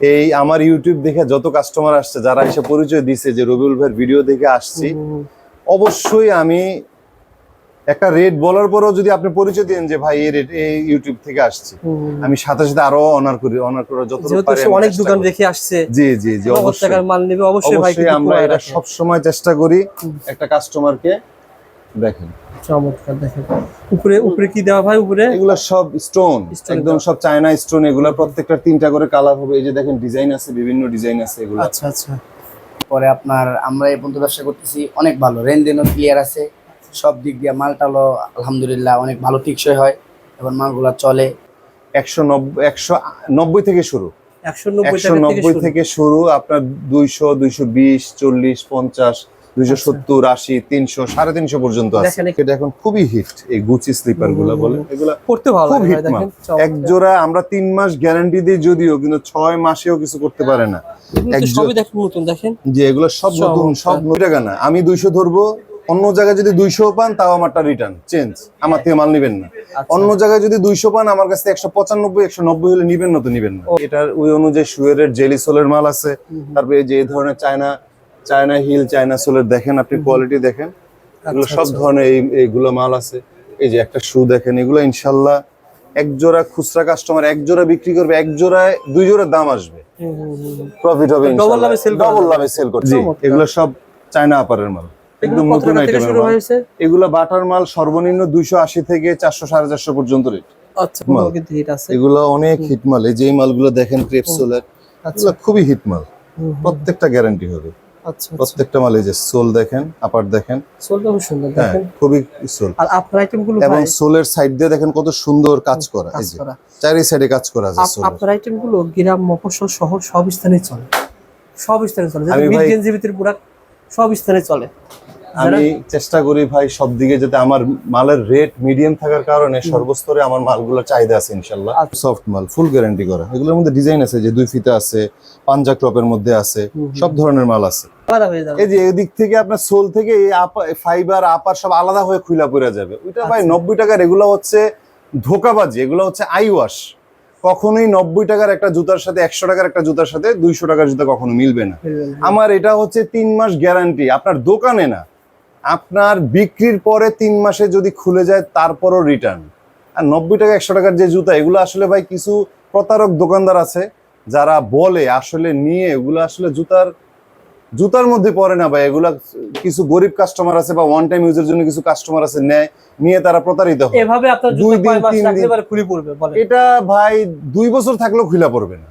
এই আমার ইউটিউব দেখে যত কাস্টমার আসছে যারা এসে পরিচয় দিছে যে রবিউল ভাইয়ের ভিডিও দেখে আসছি অবশ্যই আমি একটা রেট বলার পরেও যদি আপনি পরিচয় দেন যে ভাই এই রেট এই ইউটিউব থেকে আসছি আমি সাথে সাথে আরও অনার করি অনার করার যত পারি অনেক দোকান। রেখে আসছে জি জি জি অবশ্যই মাল নেবে অবশ্যই ভাই আমরা এটা। সব সময় চেষ্টা করি একটা কাস্টমারকে দেখেন চমৎকার দেখেন। উপরে উপরে কি দেওয়া ভাই উপরে? এগুলা সব স্টোন একদম। সব চায়না স্টোন এগুলা প্রত্যেকটা তিনটা করে কালার হবে। এই যে দেখেন ডিজাইন আছে বিভিন্ন ডিজাইন আছে এগুলা। আচ্ছা আচ্ছা। পরে আপনার আমরা এই পর্যন্ত ব্যবসা করতেছি অনেক ভালো। লেনদেনও ক্লিয়ার আছে সব দিক দিয়ে মালটালো আলহামদুলিল্লাহ অনেক ভালো টিকসই হয়। এবং মালগুলা চলে। একশো নব্বই একশো নব্বই থেকে শুরু। একশো নব্বই থেকে শুরু আপনার দুইশো দুইশো বিশ চল্লিশ পঞ্চাশ দুইশো সত্তর আশি তিনশো সাড়ে তিনশো পর্যন্ত আছে। এটা এখন খুবই হিট এই গুচি স্লিপারগুলা। বলে এগুলা পড়তে ভালো খুব হিট মাল। এক জোড়া আমরা তিন মাস গ্যারান্টি দিই যদিও কিন্তু ছয় মাসেও কিছু করতে পারে না। এগুলো তো এক সবই দেখেন। যে এগুলো সব নতুন সব টাকা না আমি দুইশো ধরবো অন্য জায়গায় যদি দুইশো পান তাও আমারটা রিটার্ন চেঞ্জ আমার থেকে মাল নিবেন না। আচ্ছা। অন্য জায়গায় যদি দুইশো পান আমার কাছে একশো পঁচানব্বই একশো নব্বই হলে নিবেন না তো নিবেন না। এটার ওই অনুযায়ী শুয়ের জেলি সোলের মাল আছে। তারপরে যে ধরনের চায়না চায়না হিল চায়না সোলের দেখেন আপনি কোয়ালিটি দেখেন। এগুলো আচ্ছা, সব আচ্ছা। ধরনের এই এইগুলো মাল আছে। এই যে একটা শু দেখেন এগুলো ইনশাল্লাহ এক জোড়া খুচরা কাস্টমার এক জোড়া বিক্রি করবে এক জোড়ায় দুই জোড়া দাম আসবে। প্রফিট হবে লাভে ডবল লাভে সেল করছে। এগুলো সব চায়না আপারের মাল। একদম নতুন আইটেমের মাল। এগুলো বাটার মাল সর্বনিম্ন দুইশো আশি থেকে চারশো সাড়ে চারশো পর্যন্ত রেট আচ্ছা হিট আছে? এগুলো অনেক হিট মাল। এই যে মালগুলো দেখেন ক্রেপ সোলার আচ্ছা এগুলো খুবই হিট মাল। প্রত্যেকটা গ্যারান্টি হবে। প্রত্যেকটা মালে যে সোল দেখেন আপার দেখেন। সোলটা খুব সুন্দর হ্যাঁ দেখেন। খুবই সোল। আর আপনার আইটেমগুলো এবং সোলের সাইড দিয়ে দেখেন কত সুন্দর কাজ করা এই যে। চারি সাইডে কাজ করা আছে সোল আপনার আইটেমগুলো গ্রাম মফস্বল শহর সব স্থানে চলে। সব স্থানে চলে। মিড ভাই- ভিতরে পুরা সব স্থানে চলে। আমি চেষ্টা করি ভাই সব দিকে যাতে আমার মালের রেট মিডিয়াম থাকার কারণে সর্বস্তরে আমার মালগুলো চাহিদা আছে ইনশাল্লাহ। আচ্ছা। সফট মাল ফুল গ্যারান্টি করা। এগুলোর মধ্যে ডিজাইন আছে যে দুই ফিতা আছে পাঞ্জা ক্রপের মধ্যে আছে। সব ধরনের মাল আছে। এই যে এদিক থেকে আপনার সোল থেকে এই ফাইবার আপার সব আলাদা হয়ে খুলা পড়ে যাবে। ওইটা ভাই আচ্ছা। নব্বই টাকার এগুলো হচ্ছে ধোকাবাজি এগুলো হচ্ছে আই ওয়াশ কখনোই নব্বই টাকার একটা জুতার সাথে একশো টাকার একটা জুতার সাথে দুইশো টাকার জুতা কখনো মিলবে না। আমার এটা হচ্ছে তিন মাস গ্যারান্টি আপনার দোকানে না আপনার বিক্রির পরে তিন মাসে যদি খুলে যায় তারপরও রিটার্ন আর নব্বই টাকা একশো টাকার যে জুতা এগুলো আসলে ভাই কিছু প্রতারক দোকানদার আছে যারা বলে আসলে নিয়ে এগুলো আসলে জুতার জুতার মধ্যে পড়ে না ভাই। এগুলা কিছু গরিব কাস্টমার আছে বা ওয়ান টাইম ইউজের জন্য কিছু কাস্টমার আছে নেয় নিয়ে তারা প্রতারিত হয়। এভাবে আপনার দুই দিন, তিন দিন। এবারে খুলে পড়বে এটা ভাই দুই বছর থাকলেও খুলা পড়বে না।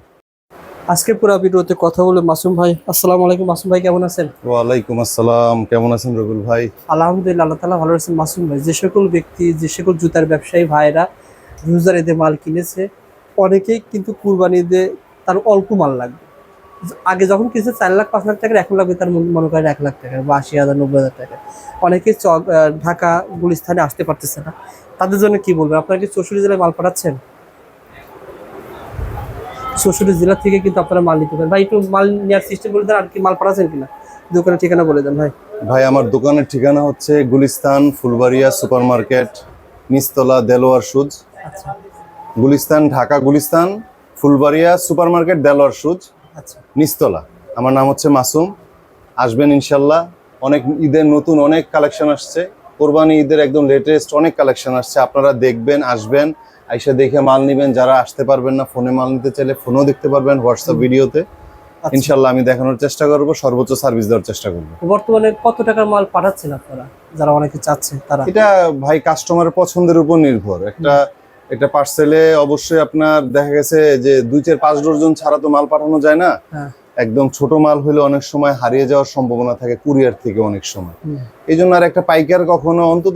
আজকে পুরো ভিডিওতে কথা বলে মাসুম ভাই। আসসালামু আলাইকুম মাসুম ভাই কেমন আছেন? ওয়ালাইকুম আসসালাম কেমন আছেন রবিউল ভাই? আলহামদুলিল্লাহ আল্লাহ তালা ভালো আছেন মাসুম ভাই। যে সকল ব্যক্তি যে সকল জুতার ব্যবসায়ী ভাইরা রোজার ঈদে মাল কিনেছে অনেকেই কিন্তু কুরবানি ঈদে তার অল্প মাল লাগবে। আগে যখন কিনেছে চার লাখ পাঁচ লাখ টাকার এখন লাগবে তার মন- করেন এক লাখ টাকা বা আশি হাজার নব্বই হাজার টাকা অনেকে চক আহ, ঢাকা গুলিস্থানে আসতে পারতেছে না। তাদের জন্য কি বলবেন? আপনারা কি চৌষট্টি জেলায় মাল পাঠাচ্ছেন? চৌষট্টি জেলা থেকে কিন্তু আপনারা মাল নিতে পারেন। ভাই একটু মাল নেওয়ার সিস্টেম বলে দেন আর কি মাল পাঠাচ্ছেন কিনা? দোকানের ঠিকানা বলে দেন ভাই। ভাই আমার দোকানের ঠিকানা হচ্ছে গুলিস্তান ফুলবাড়িয়া সুপার মার্কেট নিস্তলা দেলোয়ার সুজ। আচ্ছা। Gulistan Dhaka Gulistan Fulbaria super market Delwar shoes. আচ্ছা। নিস্তলা আমার নাম হচ্ছে মাসুম। আসবেন ইনশাল্লাহ। অনেক ঈদের নতুন অনেক কালেকশন আসছে। কোরবানি ঈদের একদম লেটেস্ট অনেক কালেকশন আসছে। আপনারা দেখবেন আসবেন। আইসা দেখে মাল নিবেন যারা আসতে পারবেন না ফোনে মাল নিতে চাইলে ফোনও দেখতে পারবেন হোয়াটসঅ্যাপ ভিডিওতে। আচ্ছা। ইনশাল্লাহ আমি দেখানোর চেষ্টা করব সর্বোচ্চ সার্ভিস দেওয়ার চেষ্টা করব। বর্তমানে কত টাকার মাল পাঠাচ্ছেন আপনারা? যারা অনেকে চাচ্ছে তারা। এটা ভাই কাস্টমারের পছন্দের উপর নির্ভর। একটা একটা পার্সেলে অবশ্যই আপনার দেখা গেছে যে দুই চার পাঁচ ডজন ছাড়া তো মাল পাঠানো যায় না। হ্যাঁ। একদম ছোট মাল হলে অনেক সময় হারিয়ে যাওয়ার সম্ভাবনা থাকে কুরিয়ার থেকে অনেক সময়। এই জন্য আর একটা পাইকার কখনো অন্তত।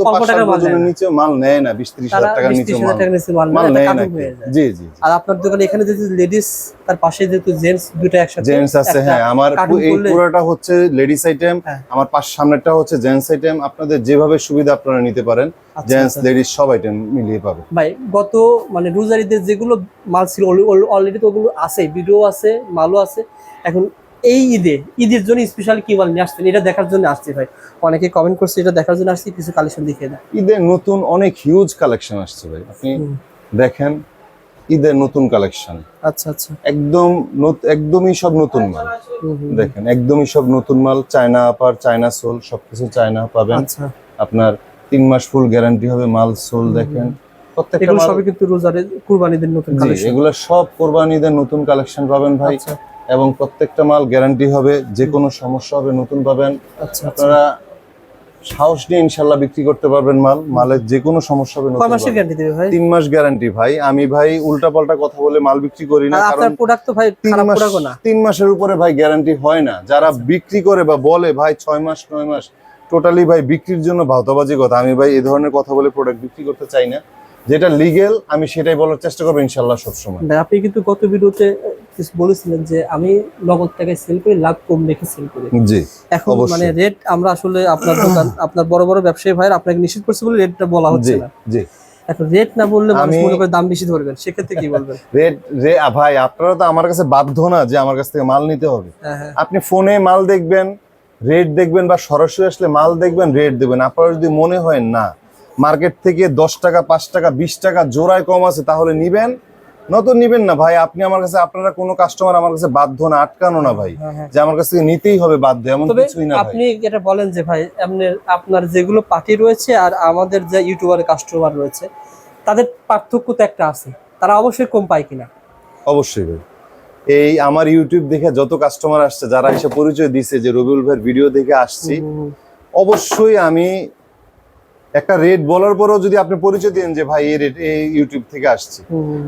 নিচে মাল নেয় না বিশ ত্রিশ হাজার টাকার নিচে মাল নেয়, না। জি জি আর আপনার দোকানে এখানে যেহেতু লেডিস তার পাশে যেহেতু জেন্টস দুটো একসাথে জেন্টস আছে হ্যাঁ আমার এই পুরোটা হচ্ছে লেডিস আইটেম হ্যাঁ। আমার পাশ সামনেরটা হচ্ছে জেন্টস আইটেম আপনাদের যেভাবে সুবিধা আপনারা নিতে পারেন আচ্ছা, জেন্টস আচ্ছা। লেডিস সব আইটেম মিলিয়ে পাবেন ভাই গত মানে রোজারিদের যেগুলো মাল ছিল অলরেডি তো ওগুলো আছে ভিডিও আছে মালও আছে এখন এই ঈদে ঈদের জন্য স্পেশাল কি মাল নিয়ে আসছেন এটা দেখার জন্য আসছি ভাই। অনেকে কমেন্ট করছে এটা দেখার জন্য আসছি কিছু কালেকশন দেখিয়ে দেয় ঈদের নতুন অনেক হিউজ কালেকশন আসছে ভাই। আপনি দেখেন ঈদের নতুন কালেকশন আচ্ছা আচ্ছা। একদম একদমই সব নতুন মাল। দেখেন একদমই সব নতুন মাল চায়না আপার চায়না সোল সবকিছু চায়না পাবেন। আচ্ছা। আপনার তিন মাস ফুল গ্যারান্টি হবে মাল সোল দেখেন। এগুলো সবই কিন্তু রোজারে কুরবানিদের নতুন কালেকশন এগুলো সব কোরবানিদের নতুন কালেকশন পাবেন ভাই। আচ্ছা। এবং প্রত্যেকটা মাল গ্যারান্টি হবে যে কোনো সমস্যা হবে নতুন পাবেন। আচ্ছা আচ্ছা। আপনারা সাহস নিয়ে ইনশাল্লাহ বিক্রি করতে পারবেন মাল। মালের যে কোনো সমস্যা হবে কয় মাসের গ্যারান্টি দেবে ভাই? তিন মাস গ্যারান্টি ভাই। আমি ভাই উল্টা পাল্টা কথা বলে মাল বিক্রি করি না কারণ আপনার প্রোডাক্ট তো ভাই খারাপ না। তিন মাসের উপরে ভাই গ্যারান্টি হয় না। যারা বিক্রি করে বা বলে ভাই ছয় মাস নয় মাস টোটালি ভাই বিক্রির জন্য ভাওতাবাজি কথা। আমি ভাই এই ধরনের কথা বলে প্রোডাক্ট বিক্রি করতে চাই না। যেটা লিগেল আমি সেটাই বলার চেষ্টা করব ইনশাল্লাহ সবসময়। আপনি কিন্তু গত ভিডিওতে কিছু বলেছিলেন যে আমি নগদ টাকায় সেল করি লাভ কম রেখে সেল করি। জি এখন মানে রেট আমরা আসলে আপনার দোকান আপনার বড় বড় ব্যবসায়ী ভাইয়ের আপনাকে নিশ্চিত করছে বলে রেটটা বলা হচ্ছে না। জি। এখন রেট না বললে মানুষ মনে করে দাম বেশি ধরবেন সেক্ষেত্রে কি বলবেন? রেট রে ভাই আপনারা তো আমার কাছে বাধ্য না যে আমার কাছ থেকে মাল নিতে হবে। হ্যাঁ হ্যাঁ। আপনি ফোনে মাল দেখবেন রেট দেখবেন বা সরাসরি আসলে মাল দেখবেন রেট দেখবেন আপনার যদি মনে হয় না মার্কেট থেকে দশ টাকা পাঁচ টাকা বিশ টাকা জোড়ায় কম আছে তাহলে নিবেন। নতুন নিবেন না ভাই। আপনি আমার কাছে আপনারা কোনো কাস্টমার আমার কাছে বাধ্য না আটকানো না ভাই। হ্যাঁ, হ্যাঁ। যে আমার কাছ থেকে নিতেই হবে বাধ্য এমন কিছুই না আপনি এটা বলেন যে ভাই আপনার যেগুলো পার্টি রয়েছে আর আমাদের যে ইউটিউবার কাস্টমার রয়েছে তাদের পার্থক্য তো একটা আছে। তারা অবশ্যই কম পায় কিনা। অবশ্যই ভাই। এই আমার ইউটিউব দেখে যত কাস্টমার আসছে যারা এসে পরিচয় দিছে যে রবিউল ভাইয়ের ভিডিও দেখে আসছি অবশ্যই আমি একটা রেট বলার পরেও যদি আপনি পরিচয় দেন যে ভাই এই রেট এই ইউটিউব থেকে আসছি।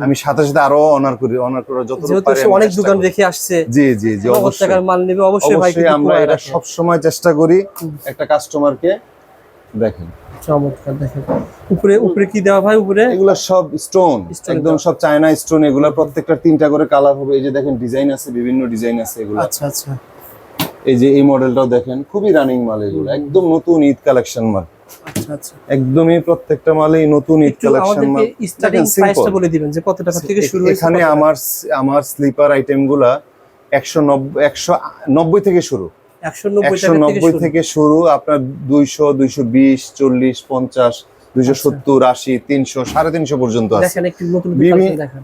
আমি সাথে সাথে আরও অনার করি অনার করার যত অনেক দোকান রেখে আসছে জি জি জি অবশ্যই। মাল নেবে অবশ্যই ভাই আমরা এটা সব সময় চেষ্টা করি একটা কাস্টমারকে দেখেন। চমৎকার দেখেন। উপরে উপরে কি দেওয়া ভাই উপরে? এগুলো সব স্টোন একদম সব চায়না স্টোন এগুলো প্রত্যেকটা তিনটা করে কালার হবে। এই যে দেখেন ডিজাইন আছে বিভিন্ন ডিজাইন আছে এগুলো। আচ্ছা আচ্ছা। এই যে এই মডেলটাও দেখেন খুবই রানিং মাল এগুলো একদম নতুন ঈদ কালেকশন মাল। আচ্ছা আচ্ছা। একদমই প্রত্যেকটা মালেই নতুন ঈদ কালেকশন মাল। স্টার্টিং প্রাইসটা বলে দিবেন যে কত টাকা থেকে শুরু এখানে আমার আমার স্লিপার আইটেমগুলা একশো নব্বই একশো নব্বই থেকে শুরু। 190 একশো টাকা নব্বই থেকে শুরু আপনার দুইশো দুইশো বিশ চল্লিশ পঞ্চাশ দুইশো সত্তর আশি তিনশো সাড়ে তিনশো পর্যন্ত আছে।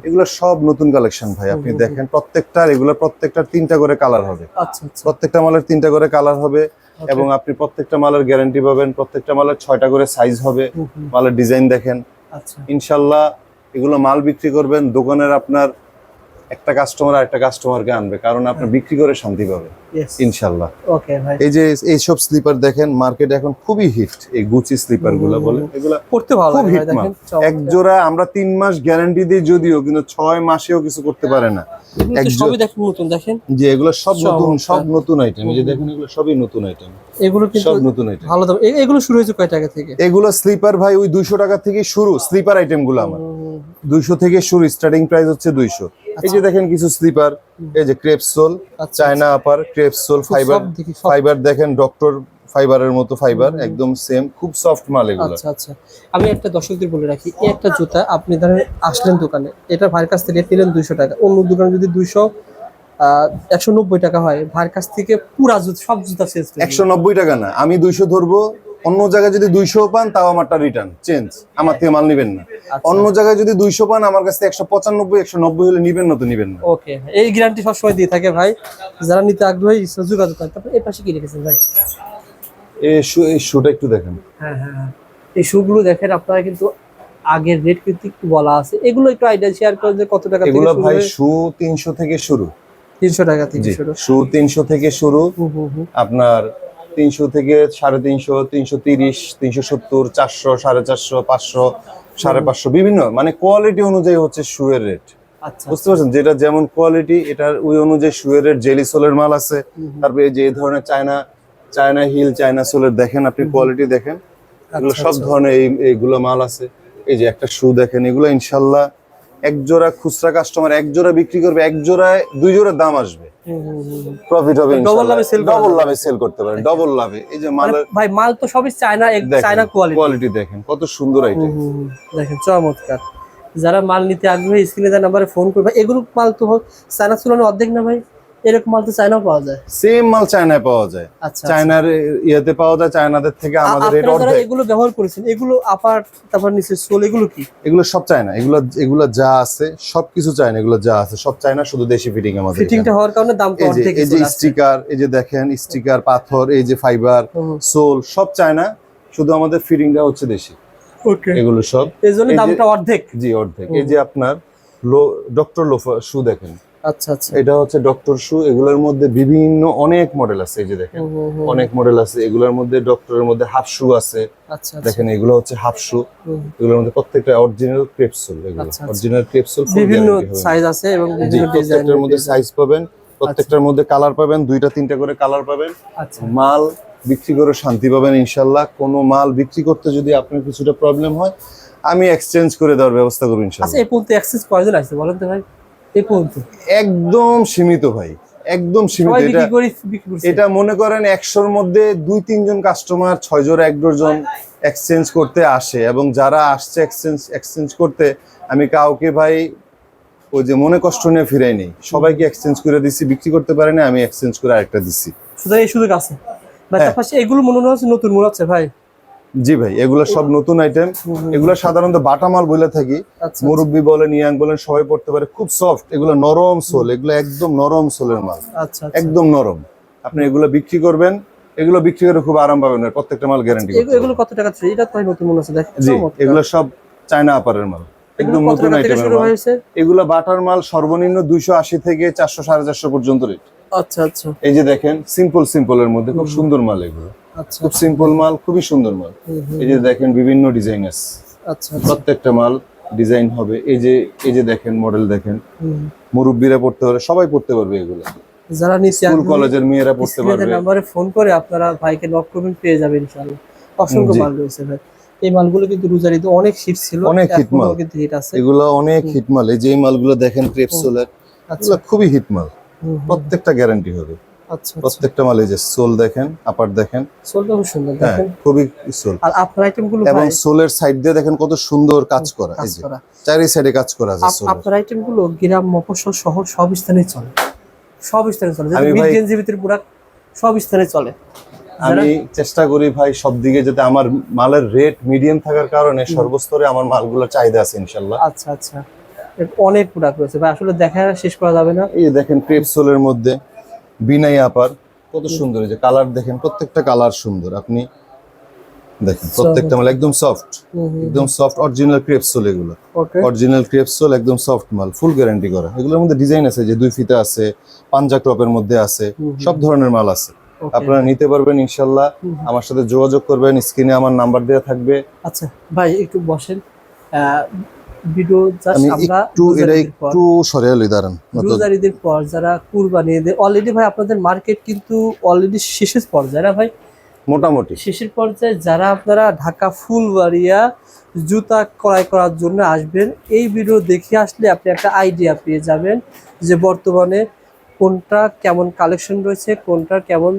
এগুলো সব নতুন কালেকশন ভাই আপনি দেখেন প্রত্যেকটার এগুলো প্রত্যেকটার তিনটা করে কালার হবে। আচ্ছা আচ্ছা। প্রত্যেকটা মালের তিনটা করে কালার হবে এবং আপনি প্রত্যেকটা মালের গ্যারান্টি পাবেন প্রত্যেকটা মালের ছয়টা করে সাইজ হবে মালের ডিজাইন দেখেন। আচ্ছা। ইনশাল্লাহ এগুলো মাল বিক্রি করবেন দোকানের আপনার একটা কাস্টমার আর একটা কাস্টমারকে আনবে কারণ আপনি বিক্রি করে শান্তি পাবে ইয়েস ইনশাল্লাহ ওকে ভাই। এই যে এইসব স্লিপার দেখেন মার্কেট এখন খুবই হিট এই গুচি স্লিপারগুলা বলে এগুলা পড়তে ভালো খুব লাগে হিট মাল। দেখেন এক জোড়া আমরা তিন মাস গ্যারান্টি দিই যদিও কিন্তু ছয় মাসেও কিছু করতে পারে না। এক সবই দেখেন নতুন দেখেন। যে এগুলো সব নতুন সব নতুন আইটেম এই যে দেখেন এগুলো সবই নতুন আইটেম এগুলো কিন্তু সব নতুন আইটেম ভালো দাম। এগুলো শুরু হয়েছে কয় টাকা থেকে? এগুলো স্লিপার ভাই ওই দুইশো টাকা থেকে শুরু স্লিপার আইটেমগুলো আমার। হুম, দুইশো থেকে শুরু স্টার্টিং প্রাইস হচ্ছে দুইশো। এই যে দেখেন কিছু স্লিপার এই যে ক্রেপসোল আচ্ছা, China upper crepe sole fibre. Fibre দেখেন ডক্টর ফাইবারের মতো ফাইবার একদম সেম খুব সফট মাল এগুলো। আচ্ছা আচ্ছা। আমি একটা দর্শকদের বলে রাখি এই একটা জুতা আপনি ধরেন আসলেন দোকানে এটা ভাইয়ের কাছ থেকে নিলেন দুইশো টাকা অন্য দোকানে যদি দুইশো একশো নব্বই টাকা হয় ভাইয়ের কাছ থেকে পুরা জুতা সব জুতা চেঞ্জ একশো নব্বই টাকা না আমি দুইশো ধরবো অন্য জায়গায় যদি দুইশো পান তাও আমারটা রিটার্ন চেঞ্জ আমার থেকে মাল নিবেন না। আচ্ছা। অন্য জায়গায় যদি দুইশো পান আমার কাছে একশো পঁচানব্বই একশো নব্বই হলে নিবেন না তো নিবেন না। ওকে এই গ্যারান্টি সবসময় দিয়ে থাকে ভাই। যারা নিতে আগ্রহী যোগাযোগ করেন। তারপর এই পাশে কি রেখেছেন ভাই? এই শু- এই শুটা একটু দেখেন। হ্যাঁ হ্যাঁ হ্যাঁ। এই শুগুলো দেখেন আপনারা কিন্তু আগের রেট কিন্তু একটু বলা আছে। এগুলো একটু আইডিয়া শেয়ার করেন যে কত টাকা এগুলো ভাই শু তিনশো থেকে শুরু। তিনশো টাকা শুরু। শু তিনশো থেকে শুরু। আপনার তিনশো থেকে সাড়ে তিনশো তিনশো তিরিশ তিনশো সত্তর চারশো সাড়ে চারশো পাঁচশো সাড়ে পাঁচশো বিভিন্ন মানে কোয়ালিটি অনুযায়ী হচ্ছে শুয়ের রেট আচ্ছা। বুঝতে পারছেন? যেটা যেমন কোয়ালিটি এটার ওই অনুযায়ী শুয়ের রেট জেলি সোলের মাল আছে। তারপরে এই যে ধরনের চায়না চায়না হিল চায়না সোলের দেখেন আপনি কোয়ালিটি দেখেন। এগুলো আচ্ছা, সব আচ্ছা। ধরনের এই এইগুলো মাল আছে। এই যে একটা শু দেখেন এগুলো ইনশাল্লাহ এক জোড়া খুচরা কাস্টমার এক জোড়া বিক্রি করবে এক জোড়ায় দুই জোড়ার দাম আসবে। প্রফিট হবে ডবল লাভে সেল ডবল। লাভে সেল করতে পারেন ডবল লাভে। এই যে মাল ভাই মাল তো সবই চায়না চায়না কোয়ালিটি কোয়ালিটি দেখেন কত সুন্দর আইটেম দেখেন চমৎকার। যারা মাল নিতে আগ্রহী স্ক্রিনে দেওয়া নাম্বারে ফোন করবে। এগুলো মাল তো চায়না তুলনায় অর্ধেক না ভাই? এরকম মাল তো পাওয়া যায়। সেম মাল চায়নায় পাওয়া যায়। আচ্ছা চায়নার ইয়েতে পাওয়া যায় চায়নাদের থেকে আমাদের রেট অর্ধেক। এগুলো ব্যবহার করেছেন এগুলো আপার তারপর নিচে সোল এগুলো কি? এগুলো সব চায়না এগুলো এগুলো যা আছে সবকিছু চায়না এগুলো যা আছে সব চায়না শুধু দেশি ফিটিং আমাদের ফিটিংটা হওয়ার কারণে দামটা এই যে অর্ধেক এই যে স্টিকার এই যে দেখেন স্টিকার পাথর এই যে ফাইবার সোল সব চায়না শুধু আমাদের ফিটিংটা হচ্ছে দেশি। ওকে এগুলো সব। এই জন্য দামটা অর্ধেক। জি অর্ধেক। এই যে আপনার লো ডক্টর লোফা শু দেখেন। আচ্ছা আচ্ছা। এটা হচ্ছে ডক্টর শু এগুলোর মধ্যে বিভিন্ন অনেক মডেল আছে এই যে দেখেন। অনেক মডেল আছে এগুলোর মধ্যে ডক্টরের মধ্যে হাফ শু আছে। আচ্ছা আচ্ছা। দেখেন এগুলো হচ্ছে হাফ শু। এগুলোর মধ্যে প্রত্যেকটা অরিজিনাল ক্রেপসুল এগুলো। আচ্ছা, আচ্ছা। অরিজিনাল ক্রেপসুল বিভিন্ন সাইজ আছে এবং বিভিন্ন ডিজাইন প্রত্যেকটার মধ্যে সাইজ পাবেন প্রত্যেকটার মধ্যে কালার পাবেন দুইটা তিনটা করে কালার পাবেন। আচ্ছা। মাল বিক্রি করে শান্তি পাবেন ইনশাল্লাহ। কোনো মাল বিক্রি করতে যদি আপনার কিছুটা প্রবলেম হয় আমি এক্সচেঞ্জ করে দেওয়ার ব্যবস্থা করব আচ্ছা ইনশাল্লাহ এই পর্যন্ত অ্যাক্সেস কয়জন আছে বলেন তো ভাই। এই পর্যন্ত? একদম সীমিত ভাই একদম সীমিত। এটা মনে করেন একশোর মধ্যে দুই তিনজন কাস্টমার ছয় জোর এক ডজন এক্সচেঞ্জ করতে আসে এবং যারা আসছে এক্সচেঞ্জ এক্সচেঞ্জ করতে আমি কাউকে ভাই ওই যে মনে কষ্ট নিয়ে ফিরাই নেই। সবাইকে এক্সচেঞ্জ করে দিছি বিক্রি করতে পারে না আমি এক্সচেঞ্জ করে আরেকটা দিছি। সুতরাং এই সুযোগ আছে। হ্যাঁ। এগুলো মনে হচ্ছে নতুন মনে হচ্ছে ভাই। জি ভাই এগুলো সব নতুন আইটেম এগুলো সাধারণত বাটা মাল বলে থাকি। আচ্ছা মুরব্বি বলেন ইয়াং বলেন সবাই পড়তে পারে। খুব সফট এগুলো নরম সোল এগুলো একদম নরম সোলের মাল। আচ্ছা আচ্ছা। একদম নরম। আপনি এগুলো বিক্রি করবেন এগুলো বিক্রি করে খুব আরাম পাবেন প্রত্যেকটা মাল গ্যারান্টি এগুলো- কত টাকা ছিল? এটা তো নতুন মনে হচ্ছে দেখ জি এগুলো সব চায়না আপারের মাল। একদম নতুন আইটেম মাল। এগুলো বাটার মাল সর্বনিম্ন দুইশো আশি থেকে চারশো সাড়ে চারশো পর্যন্ত রেট আচ্ছা আচ্ছা। এই যে দেখেন সিম্পল সিম্পলের মধ্যে খুব সুন্দর মাল এগুলো। আচ্ছা খুব সিম্পল মাল খুবই সুন্দর মাল। এই যে দেখেন বিভিন্ন ডিজাইন আছে আচ্ছা আচ্ছা। প্রত্যেকটা মাল ডিজাইন হবে। এই যে এই যে দেখেন মডেল দেখেন। মুরব্বীরা পড়তে পারে সবাই পড়তে পারবে এগুলো। যারা নিচে স্কুল কলেজের মেয়েরা পড়তে পারবে। নাম্বারে ফোন করে আপনারা ভাইকে নক করবেন পেয়ে যাবেন ইনশাআল্লাহ। অসংখ্য মাল রয়েছে ভাই। এই মালগুলো কিন্তু রোজারিতে অনেক হিট ছিল। অনেক হিট মাল। কিন্তু হিট আছে। এগুলো অনেক হিট মাল। এই যে মালগুলো দেখেন ক্রেপসোলের আচ্ছা। খুবই হিট মাল। প্রত্যেকটা গ্যারান্টি হবে। আচ্ছা আচ্ছা প্রত্যেকটা মাল এই যে সোল দেখেন আপার দেখেন। সোলটা খুব সুন্দর হ্যাঁ দেখেন। খুবই সোল। আর আপনার আইটেমগুলো এবং সোলের সাইড দিয়ে দেখেন কত সুন্দর কাজ করা এই যে। চারি সাইডে কাজ করা আছে সোলের। আপনার আইটেমগুলো গ্রাম মফস্বল শহর সব স্থানে চলে। সব স্থানে চলে। ভিতরে পুরা সব স্থানে চলে। আমি চেষ্টা করি ভাই সব দিকে যাতে আমার মালের রেট মিডিয়াম থাকার কারণে সর্বস্তরে আমার মালগুলোর চাহিদা আছে ইনশাল্লাহ। আচ্ছা আচ্ছা। অনেক প্রোডাক্ট রয়েছে। ভাই আসলে দেখা শেষ করা যাবে না। এই দেখেন ক্রেপ সোলের মধ্যে। বিনাই আপার কত সুন্দর এই যে কালার দেখেন প্রত্যেকটা কালার সুন্দর। আপনি দেখেন প্রত্যেকটা মাল একদম সফট একদম সফট অরিজিনাল ক্রেপ সোল এগুলো। অরিজিনাল ক্রেপ সোল একদম সফট মাল ফুল গ্যারান্টি করা। এগুলোর মধ্যে ডিজাইন আছে যে দুই ফিতা আছে পাঞ্জা ক্রপের মধ্যে আছে। সব ধরনের মাল আছে। আপনারা নিতে পারবেন ইনশাল্লাহ। আমার সাথে যোগাযোগ করবেন স্ক্রিনে আমার নাম্বার দেওয়া থাকবে। আচ্ছা ভাই একটু বসেন। ভিডিও আমি একটু এটা একটু সরে আলি দাঁড়ান রোজারিদের পর যারা কুরবানি অলরেডি ভাই আপনাদের মার্কেট কিন্তু অলরেডি শেষের পর্যায়ে না ভাই? মোটামুটি। শেষের পর্যায়ে যারা আপনারা ঢাকা ফুলবাড়িয়া জুতা ক্রয় করার জন্য আসবেন এই ভিডিও দেখে আসলে আপনি একটা আইডিয়া পেয়ে যাবেন যে বর্তমানে কোনটা কেমন কালেকশন রয়েছে কোনটার কেমন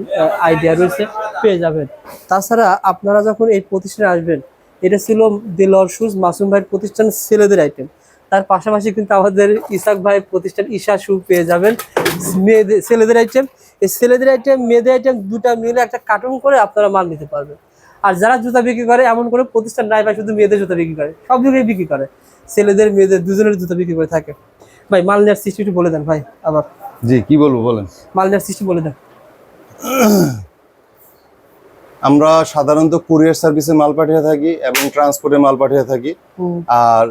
আইডিয়া রয়েছে পেয়ে যাবেন। তাছাড়া আপনারা যখন এই প্রতিষ্ঠানে আসবেন এটা ছিল দিলর শুজ মাসুম ভাইয়ের প্রতিষ্ঠান ছেলেদের আইটেম তার পাশাপাশি কিন্তু আমাদের ইসাক ভাইয়ের প্রতিষ্ঠান ঈশা শু পেয়ে যাবেন মেয়েদের ছেলেদের আইটেম এই ছেলেদের আইটেম মেয়েদের আইটেম দুটা মিলে একটা কার্টুন করে আপনারা মাল নিতে পারবেন। আর যারা জুতা বিক্রি করে এমন করে প্রতিষ্ঠান নাই ভাই শুধু মেয়েদের জুতা বিক্রি করে। সব দিকেই বিক্রি করে। ছেলেদের মেয়েদের দুজনের জুতা বিক্রি করে থাকে। ভাই মাল নেওয়ার সিস্টেম একটু বলে দেন ভাই আবার। জি কি বলব বলেন। মাল নেওয়ার সিস্টেম বলে দেন। আমরা সাধারণত কুরিয়ার সার্ভিসে মাল পাঠিয়ে থাকি এবং ট্রান্সপোর্টে মাল পাঠিয়ে থাকি। আর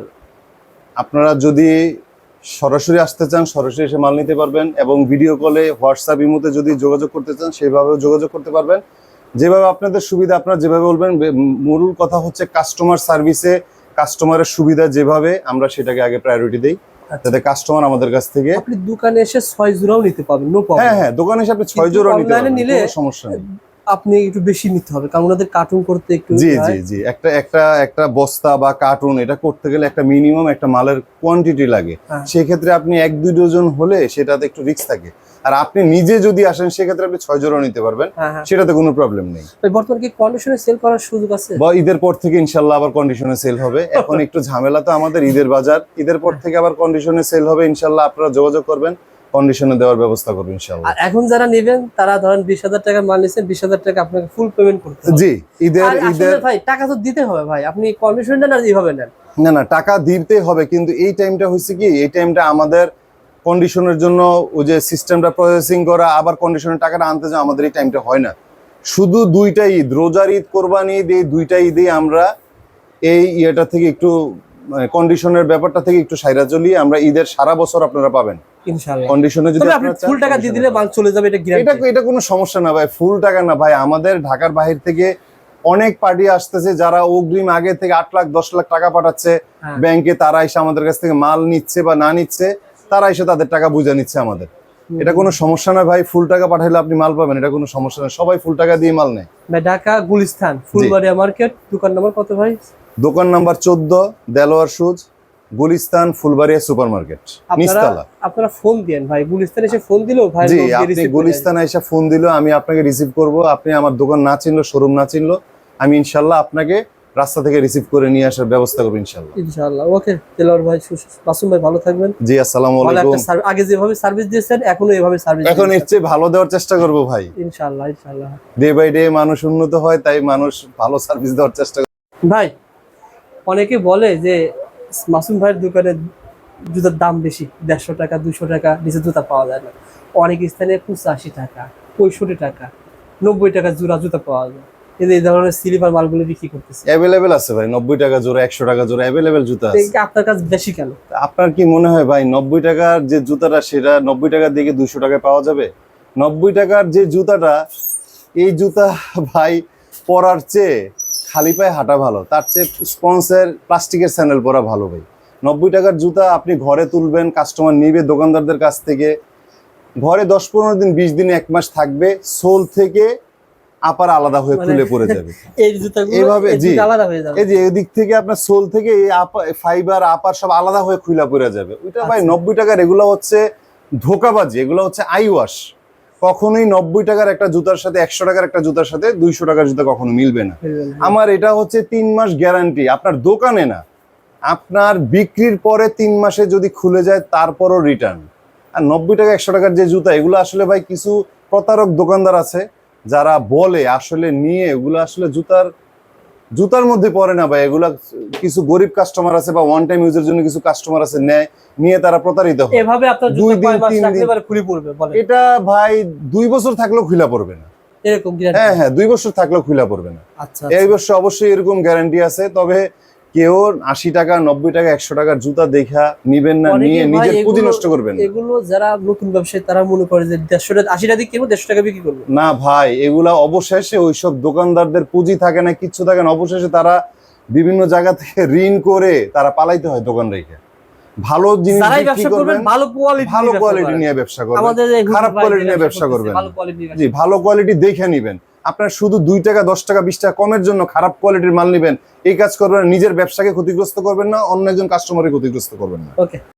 আপনারা যদি সরাসরি আসতে চান সরাসরি এসে মাল নিতে পারবেন এবং ভিডিও কলে হোয়াটসঅ্যাপ ইমোতে যদি যোগাযোগ করতে চান সেভাবেও যোগাযোগ করতে পারবেন। যেভাবে আপনাদের সুবিধা আপনারা যেভাবে বলবেন মূল কথা হচ্ছে কাস্টমার সার্ভিসে কাস্টমারের সুবিধা যেভাবে আমরা সেটাকে আগে প্রায়োরিটি দিই। আচ্ছা। যাতে কাস্টমার আমাদের কাছ থেকে আপনি দোকানে এসে ছয় জোড়াও নিতে পারবেন নো হ্যাঁ প্রবলেম হ্যাঁ দোকানে এসে আপনি ছয় কিন্তু জোড়া নিতে পারবেন নিলে- সমস্যা নেই। আপনি একটু বেশি নিতে হবে কারণ ওনাদের কার্টুন করতে একটু জি জি জি। একটা একটা একটা বস্তা বা কার্টুন এটা করতে গেলে একটা মিনিমাম একটা মালের কোয়ান্টিটি লাগে। হ্যাঁ। সেই ক্ষেত্রে আপনি এক দুই ডজন হলে সেটাতে একটু রিস্ক থাকে। আর আপনি নিজে যদি আসেন সেক্ষেত্রে আপনি ছয় জোড়া নিতে পারবেন। হ্যাঁ হ্যাঁ। সেটাতে কোনো প্রবলেম নেই। ভাই, বর্তমানে কি কন্ডিশনে সেল করার সুযোগ আছে? বা ঈদের পর থেকে ইনশাল্লাহ আবার কন্ডিশনে সেল হবে। এখন একটু ঝামেলা তো আমাদের ঈদের বাজার। ঈদের পর থেকে আবার কন্ডিশনে সেল হবে। ইনশাল্লাহ আপনারা যোগাযোগ করবেন। কন্ডিশনে দেওয়ার ব্যবস্থা করব ইনশাল্লাহ আর এখন যারা নেবেন তারা ধরেন বিশ হাজার টাকা মাল বিশ হাজার টাকা আপনাকে ফুল পেমেন্ট করতে হবে। জি ঈদের ঈদের ভাই টাকা তো দিতে হবে ভাই। আপনি নেন আর এইভাবে নেন। না না টাকা দিতে হবে কিন্তু এই টাইমটা হচ্ছে কি এই টাইমটা আমাদের কন্ডিশনের জন্য ওই যে সিস্টেমটা প্রসেসিং করা আবার কন্ডিশনের টাকাটা আনতে যাওয়া আমাদের এই টাইমটা হয় না। শুধু দুইটা ঈদ রোজার ঈদ কোরবানি ঈদ এই দুইটা ঈদেই আমরা এই ইয়েটা থেকে একটু মানে কন্ডিশনের ব্যাপারটা থেকে একটু সাইরা চলি আমরা ঈদের সারা বছর আপনারা পাবেন। কন্ডিশনে যদি আপনি ফুল টাকা দিয়ে দিলে মাল চলে যাবে এটা এটা এটা কোনো সমস্যা না ভাই ফুল টাকা না। ভাই আমাদের ঢাকার বাহির থেকে অনেক পার্টি আসতেছে যারা অগ্রিম আগে থেকে আট লাখ দশ লাখ টাকা পাঠাচ্ছে। ব্যাংকে তারা এসে আমাদের কাছ থেকে মাল নিচ্ছে বা না নিচ্ছে তারা এসে তাদের টাকা বুঝে নিচ্ছে আমাদের। এটা কোনো সমস্যা না ভাই ফুল টাকা পাঠাইলে আপনি মাল পাবেন এটা কোনো সমস্যা না। সবাই ফুল টাকা দিয়ে মাল নেয়। ঢাকা গুলিস্তান ফুলবাড়িয়া মার্কেট দোকান নাম্বার কত ভাই? দোকান নাম্বার চোদ্দ Delwar shoes Gulistan Fulbaria super market আপনারা নিস্তালা আপনারা ফোন দিয়েন ভাই গুলিস্তান এসে ফোন দিলেও ভাই জি আপনি গুলিস্তান এসে ফোন দিলো আমি আপনাকে রিসিভ করব। আপনি আমার দোকান না চিনলো শোরুম না চিনলো আমি ইনশাল্লাহ আপনাকে রাস্তা থেকে রিসিভ করে নিয়ে আসার ব্যবস্থা করব ইনশাল্লাহ। নেন। ইনশাআল্লাহ ওকে তেলার ভাই মাসুম ভাই ভালো থাকবেন। জি আসসালামু আলাইকুম। আগে যেভাবে সার্ভিস দিয়েছেন এখনও এভাবে সার্ভিস এখন এর চেয়ে ভালো দেওয়ার চেষ্টা করব ভাই। ইনশাআল্লাহ ইনশাআল্লাহ। ডে বাই ডে মানুষ উন্নত হয় তাই মানুষ ভালো সার্ভিস দেওয়ার চেষ্টা ভাই অনেকে বলে যে মাসুম ভাইয়ের দোকানে জুতার দাম বেশি দেড়শো টাকা দুশো টাকা নিচে জুতা পাওয়া যায় না। অনেক স্থানে পঁচাশি টাকা পঁয়ষট্টি টাকা নব্বই টাকা জোড়া জুতা পাওয়া যায়। কিন্তু এই ধরনের সিলিভার মালগুলো বিক্রি করতেছে। অ্যাভেলেবেল আছে ভাই নব্বই টাকা জোড়া একশো টাকা জোড়া অ্যাভেলেবেল জুতা আছে। আপনার কাছে বেশি কেন? আপনার কি মনে হয় ভাই নব্বই টাকার যে জুতাটা সেটা নব্বই টাকার দিকে দুশো টাকায় পাওয়া যাবে? নব্বই টাকার যে জুতাটা এই জুতা ভাই পরার চেয়ে খালি পায়ে হাঁটা ভালো। তার চেয়ে স্পন্সের প্লাস্টিকের স্যান্ডেল পরা ভালো ভাই। নব্বই টাকার জুতা আপনি ঘরে তুলবেন কাস্টমার নিবে দোকানদারদের কাছ থেকে। ঘরে দশ পনেরো দিন বিশ দিন এক মাস থাকবে সোল থেকে আপার আলাদা হয়ে মানে- খুলে পড়ে যাবে। এই এইভাবে, জি। এই যে এদিক থেকে আপনার সোল থেকে এই ফাইবার আপার সব আলাদা হয়ে খুলে পড়ে যাবে। ওইটা ভাই আচ্ছা। নব্বই টাকার এগুলো হচ্ছে ধোকাবাজি এগুলো হচ্ছে আই ওয়াশ কখনোই নব্বই টাকার একটা জুতার সাথে একশো টাকার একটা জুতার সাথে দুইশো টাকার জুতা কখনো মিলবে না। আমার এটা হচ্ছে তিন মাস গ্যারান্টি আপনার দোকানে না আপনার বিক্রির পরে তিন মাসে যদি খুলে যায় তারপরও রিটার্ন আর নব্বই টাকা একশো টাকার যে জুতা এগুলো আসলে ভাই কিছু প্রতারক দোকানদার আছে যারা বলে আসলে নিয়ে এগুলো আসলে জুতার জুতার মধ্যে পড়ে না ভাই এগুলা কিছু গরিব কাস্টমার আছে বা ওয়ান টাইম ইউজের জন্য কিছু কাস্টমার আছে নেয় নিয়ে তারা প্রতারিত হয়। এভাবে আপনার দুই দিন, তিন দিন। খুলে পড়বে এটা ভাই দুই বছর থাকলেও খুলা পড়বে না। এরকম হ্যাঁ হ্যাঁ দুই বছর থাকলেও খুলা পড়বে না। আচ্ছা এই বছর অবশ্যই এরকম গ্যারান্টি আছে তবে কেউ আশি টাকা নব্বই টাকা একশো টাকার জুতা দেখা নিবেন না নিয়ে নিজের পুঁজি নষ্ট করবেন এগুলো যারা নতুন ব্যবসায়ী তারা মনে করে যে দেড়শো টাকা আশি টাকা দিয়ে কিনবো দেড়শো টাকা বিক্রি করব। না ভাই এগুলা অবশেষে ওইসব দোকানদারদের পুঁজি থাকে না কিচ্ছু থাকে না। অবশেষে তারা বিভিন্ন জায়গা থেকে ঋণ করে তারা পালাইতে হয় দোকান রেখে। ভালো জিনিস বিক্রি করবেন করবেন ভালো কোয়ালিটি ভালো কোয়ালিটি নিয়ে ব্যবসা করবেন খারাপ ভাই নিয়ে ব্যবসা করবেন। জি ভালো কোয়ালিটি দেখে নিবেন। আপনার শুধু দুই টাকা, দশ টাকা, বিশ টাকা কমের জন্য খারাপ কোয়ালিটির মাল নেবেন। এই কাজ করবেন নিজের ব্যবসাকে ক্ষতিগ্রস্ত করবেন না, অন্য একজন কাস্টমারকে ক্ষতিগ্রস্ত করবেন না। ওকে